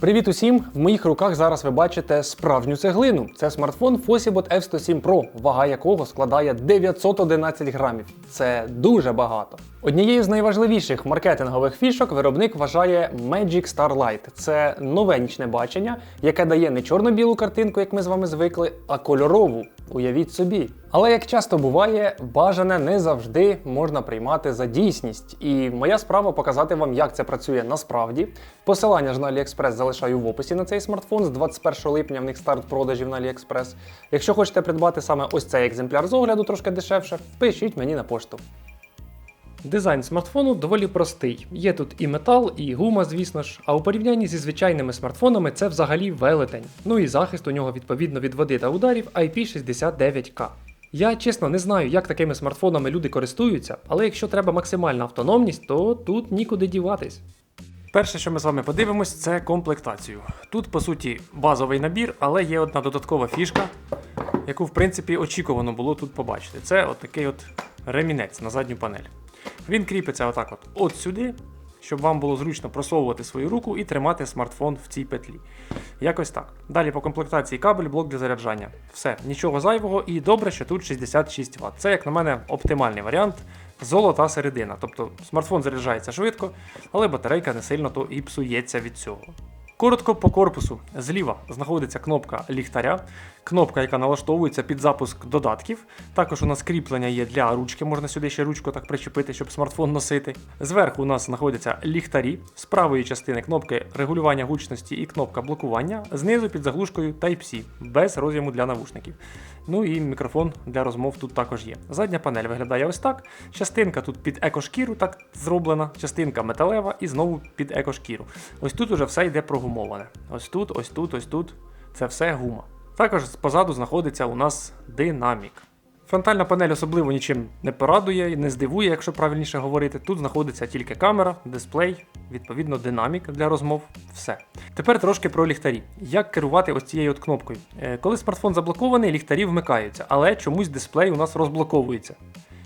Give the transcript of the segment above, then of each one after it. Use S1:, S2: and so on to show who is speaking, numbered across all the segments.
S1: Привіт усім! В моїх руках зараз ви бачите справжню цеглину. Це смартфон Fosibot F107 Pro, вага якого складає 911 грамів. Це дуже багато. Однією з найважливіших маркетингових фішок виробник вважає Magic Starlight. Це нове нічне бачення, яке дає не чорно-білу картинку, як ми з вами звикли, а кольорову. Уявіть собі. Але як часто буває, бажане не завжди можна приймати за дійсність. І моя справа показати вам, як це працює насправді. Посилання ж на AliExpress залишаю в описі на цей смартфон. З 21 липня в них старт продажів на AliExpress. Якщо хочете придбати саме ось цей екземпляр з огляду трошки дешевше, пишіть мені на пошту. Дизайн смартфону доволі простий. Є тут і метал, і гума, звісно ж. А у порівнянні зі звичайними смартфонами це взагалі велетень. Ну і захист у нього відповідно від води та ударів IP69K. Я чесно не знаю, як такими смартфонами люди користуються, але якщо треба максимальна автономність, то тут нікуди діватись. Перше, що ми з вами подивимось, це комплектацію. Тут, по суті, базовий набір, але є одна додаткова фішка, яку, в принципі, очікувано було тут побачити. Це от такий от ремінець на задню панель. Він кріпиться отак от, от сюди, щоб вам було зручно просовувати свою руку і тримати смартфон в цій петлі. Якось так. Далі по комплектації кабель, блок для заряджання. Все, нічого зайвого, і добре, що тут 66 Вт. Це, як на мене, оптимальний варіант. Золота середина. Тобто смартфон заряджається швидко, але батарейка не сильно то і псується від цього. Коротко по корпусу. Зліва знаходиться кнопка ліхтаря, кнопка, яка налаштовується під запуск додатків. Також у нас кріплення є для ручки, можна сюди ще ручку так причепити, щоб смартфон носити. Зверху у нас знаходяться ліхтарі, з правої частини кнопки регулювання гучності і кнопка блокування, знизу під заглушкою Type-C, без роз'єму для навушників. Ну і мікрофон для розмов тут також є. Задня панель виглядає ось так. Частинка тут під екошкіру так зроблена, частинка металева і знову під екошкіру. Ось тут уже все йде прогумоване. Ось тут, ось тут, ось тут. Це все гума. Також позаду знаходиться у нас динамік. Фронтальна панель особливо нічим не порадує, не здивує, якщо правильніше говорити. Тут знаходиться тільки камера, дисплей, відповідно, динамік для розмов. Все. Тепер трошки про ліхтарі. Як керувати ось цією от кнопкою? Е, Коли смартфон заблокований, ліхтарі вмикаються, але чомусь дисплей у нас розблоковується.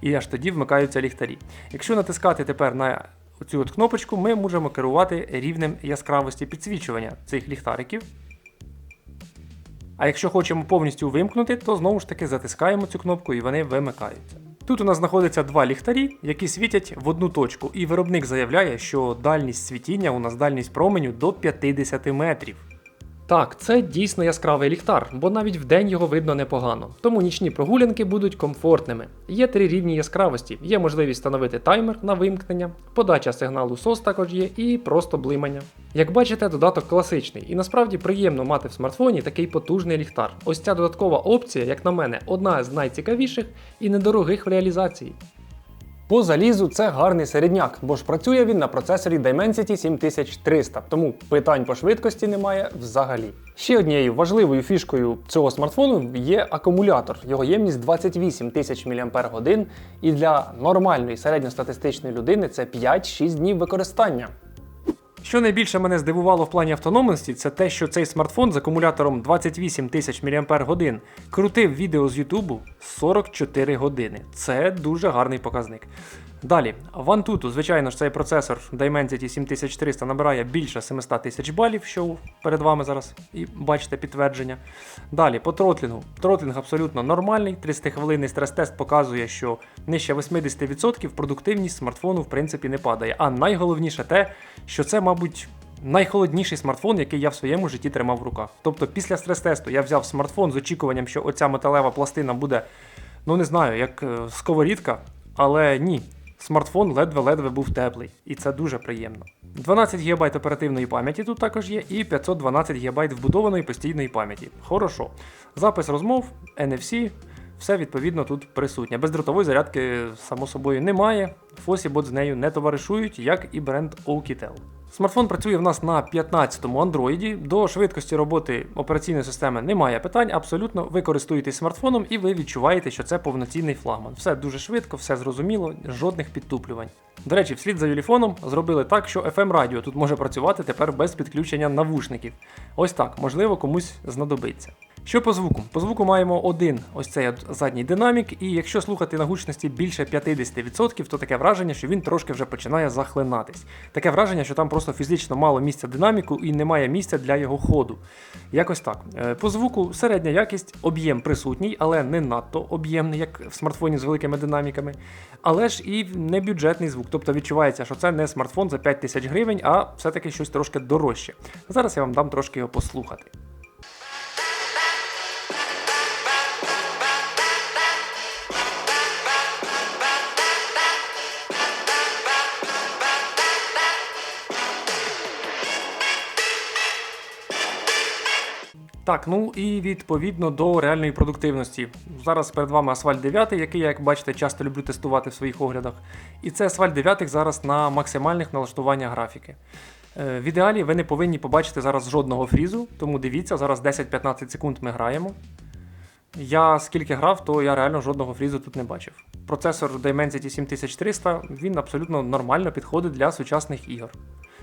S1: І аж тоді вмикаються ліхтарі. Якщо натискати тепер на цю от кнопочку, ми можемо керувати рівнем яскравості підсвічування цих ліхтариків. А якщо хочемо повністю вимкнути, то знову ж таки затискаємо цю кнопку і вони вимикаються. Тут у нас знаходяться два ліхтарі, які світять в одну точку, і виробник заявляє, що дальність світіння у нас дальність променю до 50 метрів. Так, це дійсно яскравий ліхтар, бо навіть вдень його видно непогано. Тому нічні прогулянки будуть комфортними. Є три рівні яскравості, є можливість встановити таймер на вимкнення, подача сигналу SOS також є і просто блимання. Як бачите, додаток класичний, і насправді приємно мати в смартфоні такий потужний ліхтар. Ось ця додаткова опція, як на мене, одна з найцікавіших і недорогих в реалізації. По залізу це гарний середняк, бо ж працює він на процесорі Dimensity 7300, тому питань по швидкості немає взагалі. Ще однією важливою фішкою цього смартфону є акумулятор. Його ємність 28 тисяч мАч, і для нормальної середньостатистичної людини це 5-6 днів використання. Що найбільше мене здивувало в плані автономності, це те, що цей смартфон з акумулятором 28 тисяч мАч крутив відео з Ютубу 44 години. Це дуже гарний показник. Далі, в звичайно ж, цей процесор Dimensity 7300 набирає більше 700 тисяч балів, що перед вами зараз і бачите підтвердження. Далі, по тротлінгу. Тротлінг абсолютно нормальний. 30-хвилинний стрес-тест показує, що нижче 80% продуктивність смартфону в принципі не падає. А найголовніше те, що це, мабуть. Найхолодніший смартфон, який я в своєму житті тримав в руках. Тобто після стрес-тесту я взяв смартфон з очікуванням, що оця металева пластина буде, ну не знаю, як е, сковорідка, але ні. Смартфон ледве-ледве був теплий, і це дуже приємно. 12 ГБ оперативної пам'яті тут також є, і 512 ГБ вбудованої постійної пам'яті. Хорошо. Запис розмов, NFC, все відповідно тут присутнє. Бездротової зарядки, само собою, немає. Фосібот з нею не товаришують, як і бренд Oukitel. Смартфон працює в нас на 15-му Android. До швидкості роботи операційної системи немає питань. Абсолютно ви користуєтесь смартфоном і ви відчуваєте, що це повноцінний флагман. Все дуже швидко, все зрозуміло, жодних підтуплювань. До речі, вслід за Юліфоном зробили так, що FM радіо тут може працювати тепер без підключення навушників. Ось так, можливо, комусь знадобиться. Що по звуку? По звуку маємо один ось цей задній динамік, і якщо слухати на гучності більше 50%, то таке враження, що він трошки вже починає захлинатись. Таке враження, що там просто фізично мало місця динаміку і немає місця для його ходу. Якось так. Е, По звуку середня якість, об'єм присутній, але не надто об'ємний, як в смартфоні з великими динаміками. Але ж і не бюджетний звук. Тобто відчувається, що це не смартфон за 5 тисяч гривень, а все-таки щось трошки дорожче. Зараз я вам дам трошки його послухати. Так, ну і відповідно до реальної продуктивності. Зараз перед вами асфальт 9, який я, як бачите, часто люблю тестувати в своїх оглядах. І це асфальт 9 зараз на максимальних налаштуваннях графіки. Е, В ідеалі ви не повинні побачити зараз жодного фрізу, тому дивіться, зараз 10-15 секунд ми граємо. Я скільки грав, то я реально жодного фрізу тут не бачив. Процесор Dimensity 7300 він абсолютно нормально підходить для сучасних ігор.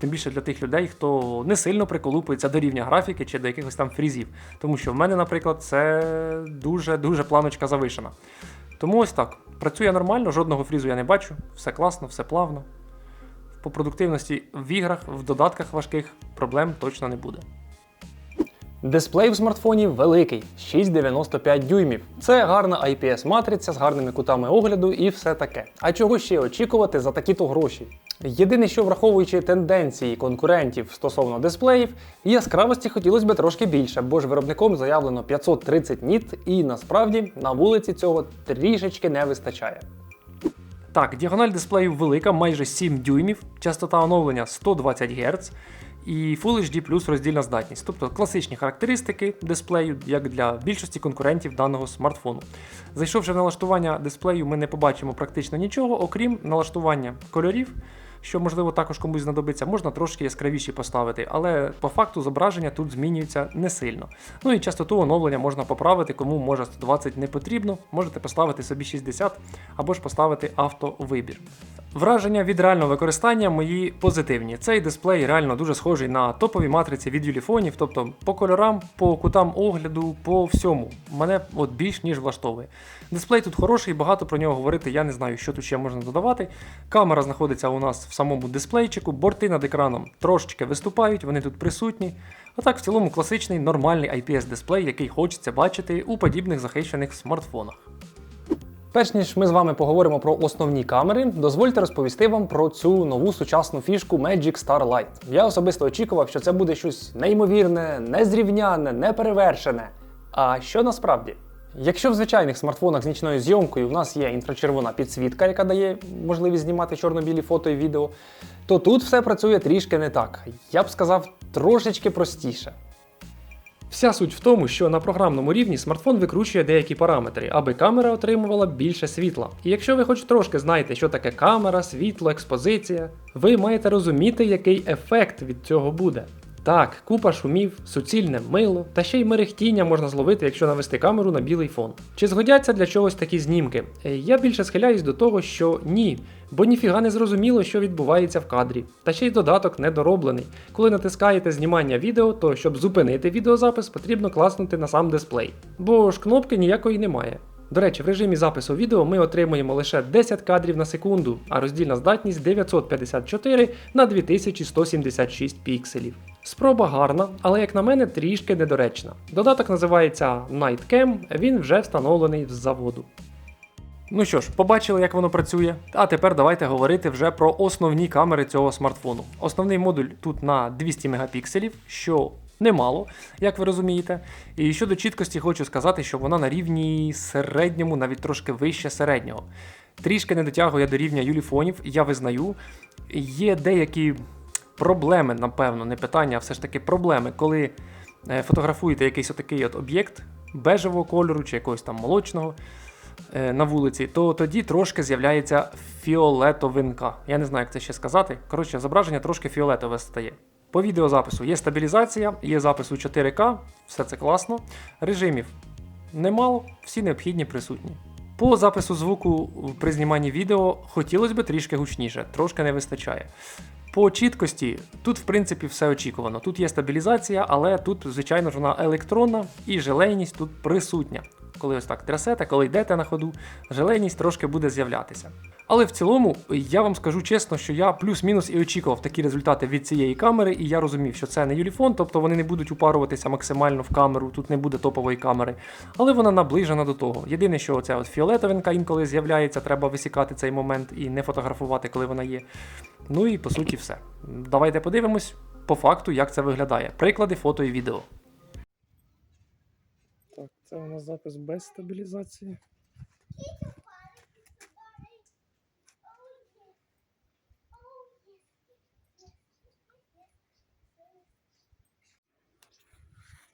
S1: Тим більше для тих людей, хто не сильно приколупується до рівня графіки чи до якихось там фрізів. Тому що в мене, наприклад, це дуже-дуже планочка завишена. Тому ось так. Працює нормально, жодного фрізу я не бачу, все класно, все плавно. По продуктивності в іграх, в додатках важких проблем точно не буде. Дисплей в смартфоні великий 6,95 дюймів. Це гарна IPS-матриця з гарними кутами огляду і все таке. А чого ще очікувати за такі-то гроші? Єдине, що враховуючи тенденції конкурентів стосовно дисплеїв, яскравості хотілося б трошки більше, бо ж виробником заявлено 530 ніт, і насправді на вулиці цього трішечки не вистачає. Так, діагональ дисплею велика, майже 7 дюймів, частота оновлення 120 Гц і Full HD плюс роздільна здатність, тобто класичні характеристики дисплею, як для більшості конкурентів даного смартфону. Зайшовши в налаштування дисплею, ми не побачимо практично нічого, окрім налаштування кольорів. Що можливо також комусь знадобиться, можна трошки яскравіші поставити, але по факту зображення тут змінюється не сильно. Ну і частоту оновлення можна поправити, кому може 120 не потрібно, можете поставити собі 60 або ж поставити автовибір. Враження від реального використання мої позитивні. Цей дисплей реально дуже схожий на топові матриці від юліфонів, тобто по кольорам, по кутам огляду, по всьому. Мене от більш ніж влаштовує. Дисплей тут хороший, багато про нього говорити. Я не знаю, що тут ще можна додавати. Камера знаходиться у нас в самому дисплейчику, борти над екраном трошечки виступають, вони тут присутні. А так, в цілому, класичний нормальний IPS-дисплей, який хочеться бачити у подібних захищених смартфонах. Перш ніж ми з вами поговоримо про основні камери, дозвольте розповісти вам про цю нову сучасну фішку Magic Starlight. Я особисто очікував, що це буде щось неймовірне, незрівняне, неперевершене. А що насправді? Якщо в звичайних смартфонах з нічною зйомкою у нас є інфрачервона підсвітка, яка дає можливість знімати чорно-білі фото і відео, то тут все працює трішки не так. Я б сказав, трошечки простіше. Вся суть в тому, що на програмному рівні смартфон викручує деякі параметри, аби камера отримувала більше світла. І якщо ви хоч трошки знаєте, що таке камера, світло, експозиція, ви маєте розуміти, який ефект від цього буде. Так, купа шумів, суцільне мило, та ще й мерехтіння можна зловити, якщо навести камеру на білий фон. Чи згодяться для чогось такі знімки? Е, Я більше схиляюсь до того, що ні, бо ніфіга не зрозуміло, що відбувається в кадрі. Та ще й додаток недороблений. Коли натискаєте знімання відео, то щоб зупинити відеозапис, потрібно класнути на сам дисплей. Бо ж кнопки ніякої немає. До речі, в режимі запису відео ми отримуємо лише 10 кадрів на секунду, а роздільна здатність 954 на 2176 пікселів. Спроба гарна, але як на мене трішки недоречна. Додаток називається Nightcam, він вже встановлений з заводу. Ну що ж, побачили, як воно працює. А тепер давайте говорити вже про основні камери цього смартфону. Основний модуль тут на 200 мегапікселів, що немало, як ви розумієте. І щодо чіткості, хочу сказати, що вона на рівні середньому, навіть трошки вище середнього. Трішки не дотягує до рівня юліфонів, я визнаю. Є деякі проблеми, напевно, не питання, а все ж таки проблеми, коли е, фотографуєте якийсь отакий от об'єкт бежевого кольору чи якогось там молочного е, на вулиці, то тоді трошки з'являється фіолетовинка. Я не знаю, як це ще сказати. Коротше, зображення трошки фіолетове стає. По відеозапису є стабілізація, є запис у 4К, все це класно. Режимів немало, всі необхідні присутні. По запису звуку при зніманні відео хотілося б трішки гучніше, трошки не вистачає. По чіткості тут, в принципі, все очікувано. Тут є стабілізація, але тут, звичайно ж, вона електронна і желейність тут присутня. Коли ось так трясете, коли йдете на ходу, желейність трошки буде з'являтися. Але в цілому, я вам скажу чесно, що я плюс-мінус і очікував такі результати від цієї камери, і я розумів, що це не юліфон, тобто вони не будуть упаруватися максимально в камеру, тут не буде топової камери, але вона наближена до того. Єдине, що оця от фіолетовинка інколи з'являється, треба висікати цей момент і не фотографувати, коли вона є. Ну і по суті, все. Давайте подивимось по факту, як це виглядає. Приклади фото і відео. Це у нас запис без стабілізації.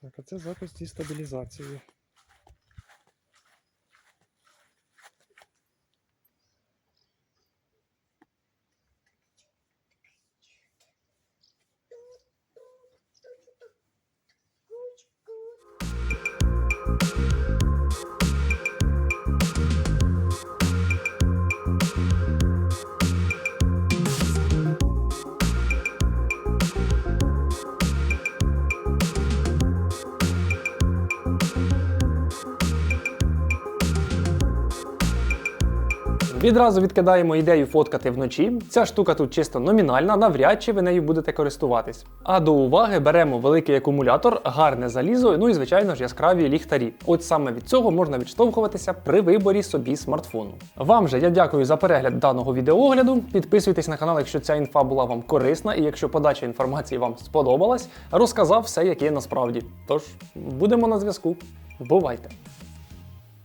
S1: Так, а це запис зі стабілізацією. Відразу відкидаємо ідею фоткати вночі. Ця штука тут чисто номінальна, навряд чи ви нею будете користуватись. А до уваги беремо великий акумулятор, гарне залізо, ну і звичайно ж яскраві ліхтарі. От саме від цього можна відштовхуватися при виборі собі смартфону. Вам же я дякую за перегляд даного відеоогляду. Підписуйтесь на канал, якщо ця інфа була вам корисна, і якщо подача інформації вам сподобалась, розказав все, як є насправді. Тож будемо на зв'язку. Бувайте!